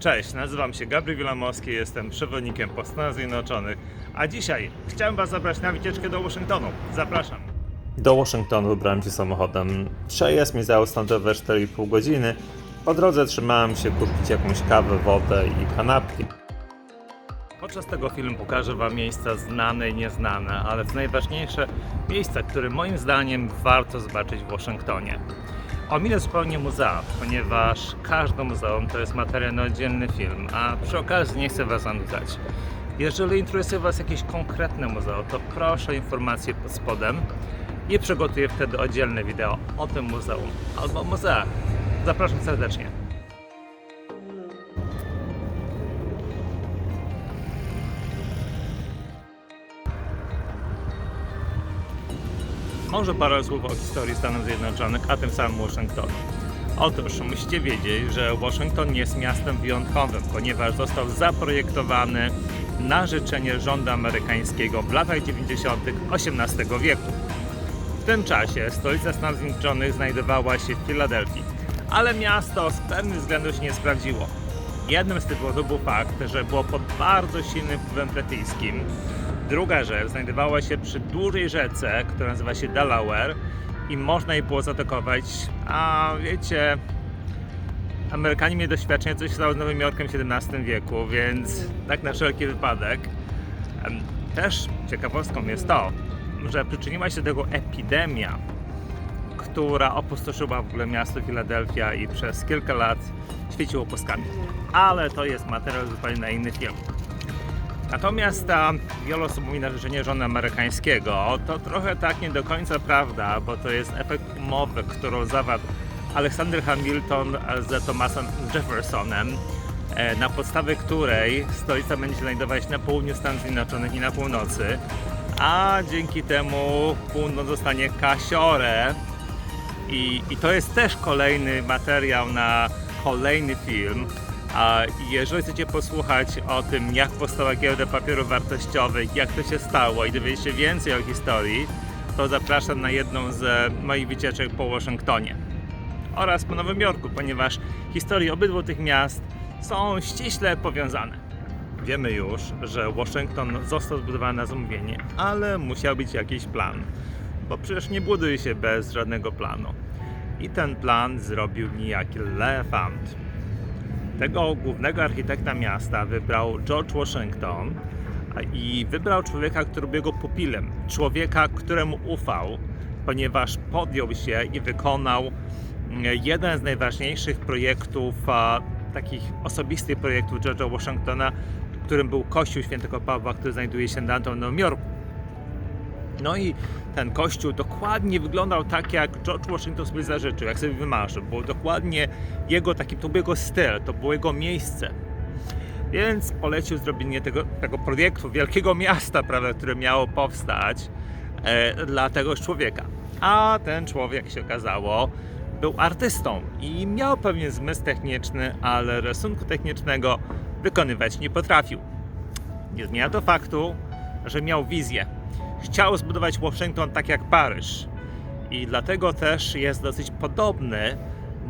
Cześć, nazywam się Gabriel Wilamowski, jestem przewodnikiem po Stanach Zjednoczonych, a dzisiaj chciałem Was zabrać na wycieczkę do Waszyngtonu. Zapraszam. Do Waszyngtonu wybrałem się samochodem. Przejazd mi zajął standardowe 4,5 godziny. Po drodze trzymałem się kupić jakąś kawę, wodę i kanapki. Podczas tego filmu pokażę Wam miejsca znane i nieznane, ale co najważniejsze, miejsca, które moim zdaniem warto zobaczyć w Waszyngtonie. Ominę zupełnie muzea, ponieważ każde muzeum to jest materiał na oddzielny film, a przy okazji nie chcę Was zanudzać. Jeżeli interesuje Was jakieś konkretne muzeum, to proszę informacje pod spodem i przygotuję wtedy oddzielne wideo o tym muzeum albo muzeach. Zapraszam serdecznie. Może parę słów o historii Stanów Zjednoczonych, a tym samym Waszyngtonu. Otóż musicie wiedzieć, że Waszyngton jest miastem wyjątkowym, ponieważ został zaprojektowany na życzenie rządu amerykańskiego w latach 90. XVIII wieku. W tym czasie stolica Stanów Zjednoczonych znajdowała się w Filadelfii, ale miasto z pewnych względów się nie sprawdziło. Jednym z tych powodów był fakt, że było pod bardzo silnym wpływem brytyjskim. Druga rzecz znajdowała się przy dużej rzece, która nazywa się Delaware i można jej było zaatakować, a wiecie, Amerykanie mieli doświadczenie, co się stało z Nowym Jorkiem w XVII wieku, więc tak na wszelki wypadek. Też ciekawostką jest to, że przyczyniła się do tego epidemia, która opustoszyła w ogóle miasto Filadelfia i przez kilka lat świeciło płaskami. Ale to jest materiał zupełnie na inny film. Natomiast ta wiele osób mówi na życzenie rządu amerykańskiego, to trochę tak nie do końca prawda, bo to jest efekt umowy, którą zawarł Alexander Hamilton z Thomasem Jeffersonem, e, na podstawie której stolica będzie znajdować się na południu Stanów Zjednoczonych i na północy, a dzięki temu północ zostanie kasiorę i, I to jest też kolejny materiał na kolejny film. A jeżeli chcecie posłuchać o tym, jak powstała giełda papierów wartościowych, jak to się stało i dowiedzieć się więcej o historii, to zapraszam na jedną z moich wycieczek po Waszyngtonie oraz po Nowym Jorku, ponieważ historie obydwu tych miast są ściśle powiązane. Wiemy już, że Waszyngton został zbudowany na zamówienie, ale musiał być jakiś plan, bo przecież nie buduje się bez żadnego planu. I ten plan zrobił niejaki Elefant. Tego głównego architekta miasta wybrał George Washington i wybrał człowieka, który był jego pupilem. Człowieka, któremu ufał, ponieważ podjął się i wykonał mm, jeden z najważniejszych projektów, takich osobistych projektów George'a Washingtona, którym był Kościół Świętego Pawła, który znajduje się na Nowym Jorku. No i ten kościół dokładnie wyglądał tak, jak George Washington sobie zażyczył, jak sobie wymarzył. Było dokładnie jego taki, to był jego styl, to było jego miejsce. Więc polecił zrobienie tego, tego projektu wielkiego miasta, prawda, które miało powstać e, dla tegoż człowieka. A ten człowiek, się okazało, był artystą i miał pewien zmysł techniczny, ale rysunku technicznego wykonywać nie potrafił. Nie zmienia to faktu, że miał wizję. Chciał zbudować Waszyngton tak jak Paryż. I dlatego też jest dosyć podobny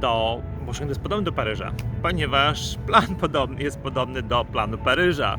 do. Waszyngton jest podobny do Paryża, ponieważ plan podobny jest podobny do planu Paryża.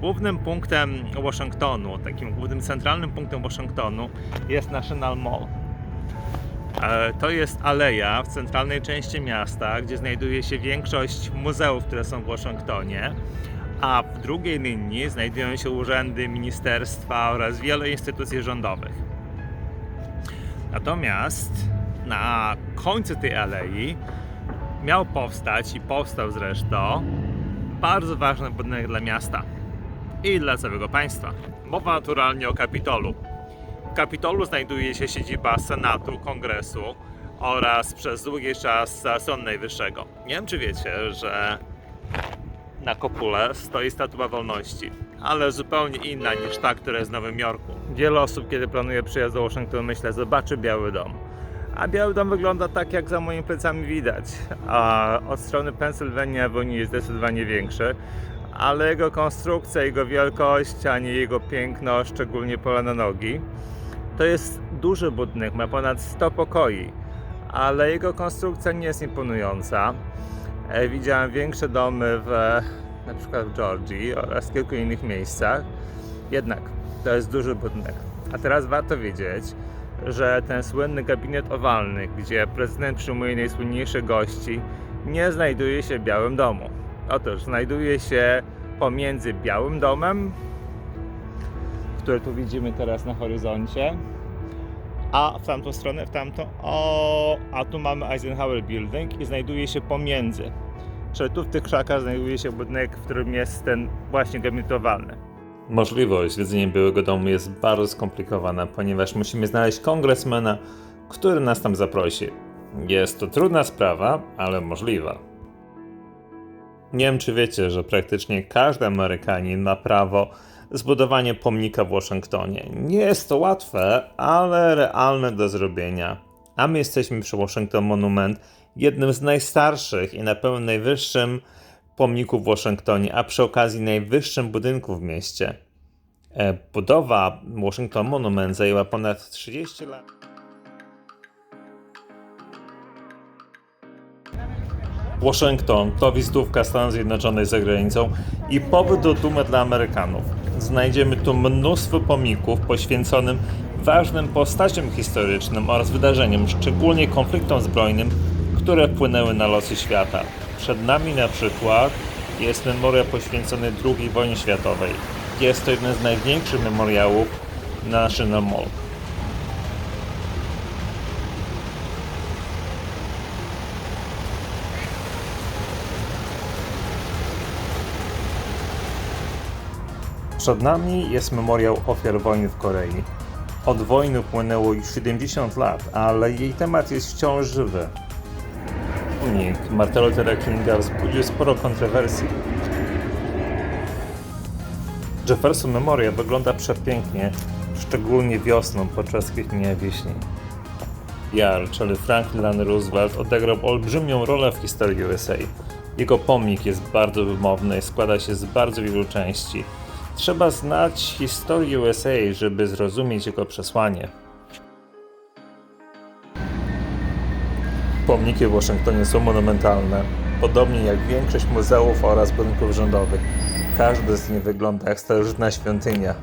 Głównym punktem Waszyngtonu, takim głównym centralnym punktem Waszyngtonu jest National Mall. E, To jest aleja w centralnej części miasta, gdzie znajduje się większość muzeów, które są w Waszyngtonie, a w drugiej linii znajdują się urzędy, ministerstwa oraz wiele instytucji rządowych. Natomiast na końcu tej alei miał powstać i powstał zresztą bardzo ważny budynek dla miasta i dla całego państwa. Mowa naturalnie o Kapitolu. W Kapitolu znajduje się siedziba Senatu, Kongresu oraz przez długi czas Sądu Najwyższego. Nie wiem, czy wiecie, że na kopule stoi Statua Wolności, ale zupełnie inna niż ta, która jest w Nowym Jorku. Wiele osób, kiedy planuje przyjazd do Waszyngtonu, myślę, zobaczy Biały Dom. A Biały Dom wygląda tak, jak za moimi plecami widać. A od strony Pennsylvania Avenue jest zdecydowanie większy, ale jego konstrukcja, jego wielkość, a nie jego piękno, szczególnie pola na nogi. To jest duży budynek, ma ponad 100 pokoi, ale jego konstrukcja nie jest imponująca. E, Widziałem większe domy w na przykład w Georgii oraz kilku innych miejscach. Jednak to jest duży budynek. A teraz warto wiedzieć, że ten słynny gabinet owalny, gdzie prezydent przyjmuje najsłynniejszych gości, nie znajduje się w Białym Domu. Otóż znajduje się pomiędzy Białym Domem, który tu widzimy teraz na horyzoncie, a w tamtą stronę, w tamtą, o, a tu mamy Eisenhower Building i znajduje się pomiędzy. Czyli tu w tych krzakach znajduje się budynek, w którym jest ten właśnie gabinet owalny. Możliwość zwiedzenia Białego Domu jest bardzo skomplikowana, ponieważ musimy znaleźć kongresmena, który nas tam zaprosi. Jest to trudna sprawa, ale możliwa. Nie wiem, czy wiecie, że praktycznie każdy Amerykanin ma prawo zbudowania pomnika w Waszyngtonie. Nie jest to łatwe, ale realne do zrobienia. A my jesteśmy przy Washington Monument, jednym z najstarszych i na pewno najwyższym pomników w Waszyngtonie, a przy okazji najwyższym budynku w mieście. E, Budowa Washington Monument zajęła ponad 30 lat. Washington to wizytówka Stanów Zjednoczonych za granicą i powód do dumy dla Amerykanów. Znajdziemy tu mnóstwo pomników poświęconym ważnym postaciom historycznym oraz wydarzeniom, szczególnie konfliktom zbrojnym, które wpłynęły na losy świata. Przed nami na przykład jest memoriał poświęcony II wojnie światowej. Jest to jeden z największych memoriałów na National Mall. Przed nami jest memoriał ofiar wojny w Korei. Od wojny upłynęło już 70 lat, ale jej temat jest wciąż żywy. Pomnik Martin Luthera Kinga wzbudził sporo kontrowersji. Jefferson Memorial wygląda przepięknie, szczególnie wiosną podczas kwitnienia wiśni. Jar, czyli Franklin Roosevelt, odegrał olbrzymią rolę w historii USA. Jego pomnik jest bardzo wymowny i składa się z bardzo wielu części. Trzeba znać historię USA, żeby zrozumieć jego przesłanie. Pomniki w Waszyngtonie są monumentalne, podobnie jak większość muzeów oraz budynków rządowych. Każdy z nich wygląda jak starożytna świątynia.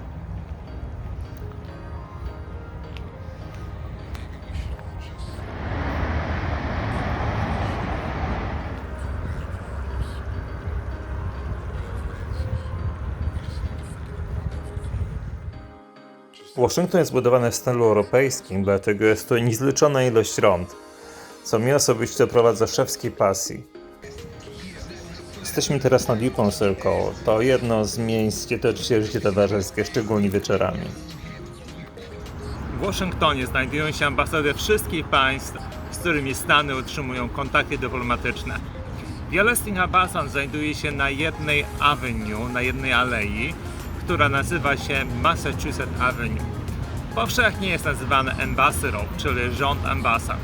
Waszyngton jest budowany w stylu europejskim, dlatego jest to niezliczona ilość rąd, co mnie osobiście doprowadza do szewskiej pasji. Jesteśmy teraz nad Yukon Circle. To jedno z miejsc, gdzie toczy się życie towarzyskie, szczególnie wieczorami. W Waszyngtonie znajdują się ambasady wszystkich państw, z którymi Stany utrzymują kontakty dyplomatyczne. Wiele z tych ambasad znajduje się na jednej avenue, na jednej alei, która nazywa się Massachusetts Avenue. Powszechnie jest nazywane Embassy czyli rząd ambasad.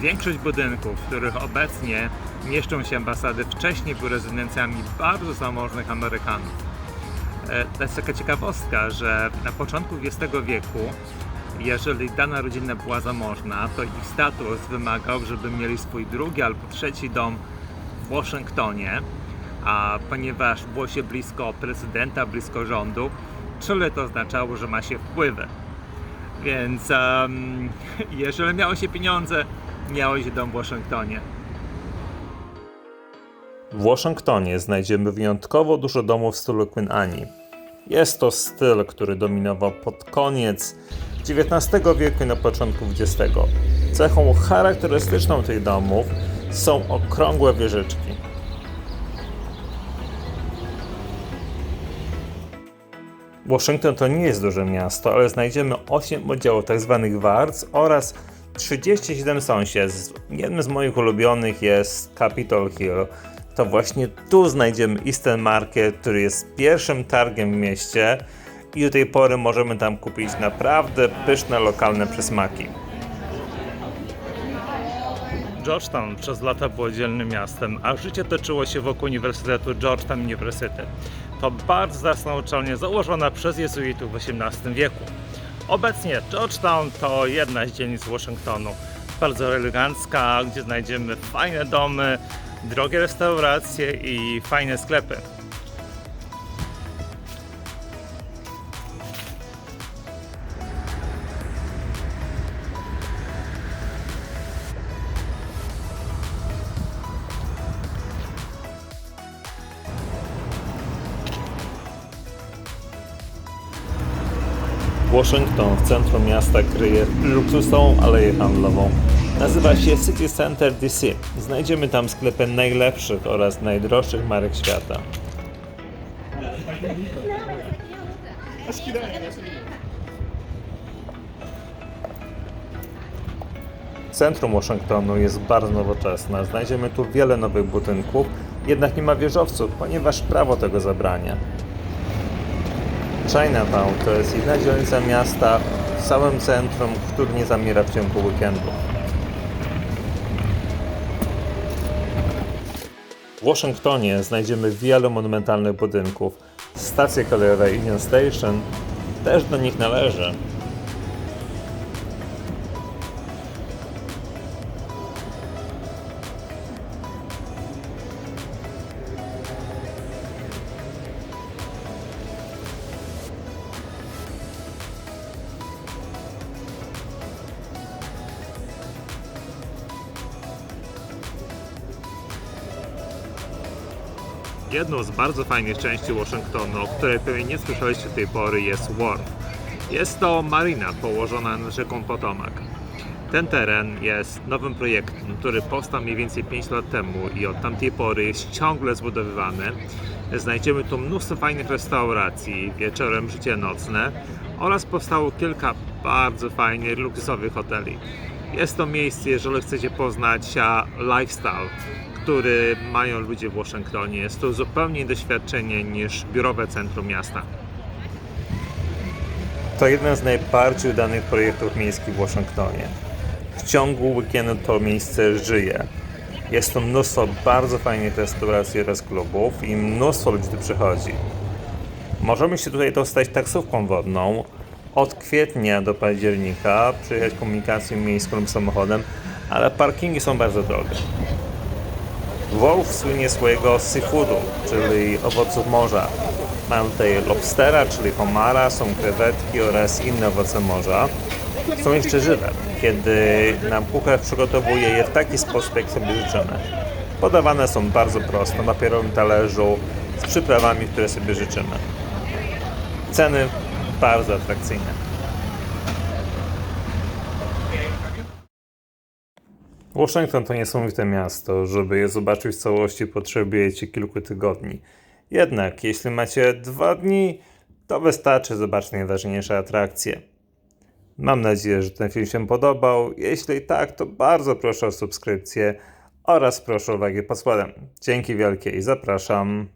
Większość budynków, w których obecnie mieszczą się ambasady, wcześniej były rezydencjami bardzo zamożnych Amerykanów. E, To jest taka ciekawostka, że na początku XX wieku, jeżeli dana rodzina była zamożna, to ich status wymagał, żeby mieli swój drugi albo trzeci dom w Waszyngtonie, a ponieważ było się blisko prezydenta, blisko rządu, czyli to oznaczało, że ma się wpływy. Więc em, jeżeli miało się pieniądze, miało się dom w Waszyngtonie. W Waszyngtonie znajdziemy wyjątkowo dużo domów w stylu Queen Anne. Jest to styl, który dominował pod koniec XIX wieku i na początku XX. Cechą charakterystyczną tych domów są okrągłe wieżyczki. Waszyngton to nie jest duże miasto, ale znajdziemy 8 oddziałów tzw. wards oraz 37 sąsiedztw. Jednym z moich ulubionych jest Capitol Hill. To właśnie tu znajdziemy Eastern Market, który jest pierwszym targiem w mieście i do tej pory możemy tam kupić naprawdę pyszne lokalne przysmaki. Georgetown przez lata było dzielnym miastem, a życie toczyło się wokół Uniwersytetu Georgetown University. to bardzo zacna uczelnia założona przez jezuitów w XVIII wieku. Obecnie Georgetown to jedna z dzielnic Waszyngtonu, bardzo elegancka, gdzie znajdziemy fajne domy, drogie restauracje i fajne sklepy. Washington w centrum miasta kryje luksusową aleję handlową. Nazywa się City Center DC. Znajdziemy tam sklepy najlepszych oraz najdroższych marek świata. Centrum Waszyngtonu jest bardzo nowoczesne. Znajdziemy tu wiele nowych budynków, jednak nie ma wieżowców, ponieważ prawo tego zabrania. Chinatown to jest jedna dzielnica miasta w samym centrum, który nie zamiera w ciągu weekendu. W Waszyngtonie znajdziemy wiele monumentalnych budynków. Stacja kolejowa Union Station też do nich należy. Jedną z bardzo fajnych części Waszyngtonu, o której pewnie nie słyszeliście do tej pory, jest Wharf. Jest to marina położona nad rzeką Potomac. Ten teren jest nowym projektem, który powstał mniej więcej 5 lat temu i od tamtej pory jest ciągle zbudowywany. Znajdziemy tu mnóstwo fajnych restauracji, wieczorem życie nocne oraz powstało kilka bardzo fajnych, luksusowych hoteli. Jest to miejsce, jeżeli chcecie poznać lifestyle, który mają ludzie w Waszyngtonie. Jest to zupełnie doświadczenie niż biurowe centrum miasta. To jeden z najbardziej udanych projektów miejskich w Waszyngtonie. W ciągu weekendu to miejsce żyje. Jest tu mnóstwo bardzo fajnych restauracji oraz klubów i mnóstwo ludzi tu przychodzi. Możemy się tutaj dostać taksówką wodną. Od kwietnia do października przyjechać komunikacją miejską lub samochodem, ale parkingi są bardzo drogie. Wolf słynie swojego seafoodu, czyli owoców morza. Mają tutaj lobstera, czyli homara, są krewetki oraz inne owoce morza. Są jeszcze żywe, kiedy nam kucharz przygotowuje je w taki sposób, jak sobie życzymy. Podawane są bardzo prosto, na papierowym talerzu, z przyprawami, które sobie życzymy. Ceny bardzo atrakcyjne. Waszyngton to niesamowite miasto. Żeby je zobaczyć w całości, potrzebujecie kilku tygodni. Jednak, jeśli macie dwa dni, to wystarczy zobaczyć najważniejsze atrakcje. Mam nadzieję, że ten film się podobał. Jeśli tak, to bardzo proszę o subskrypcję oraz proszę o uwagę pod spodem. Dzięki wielkie i zapraszam.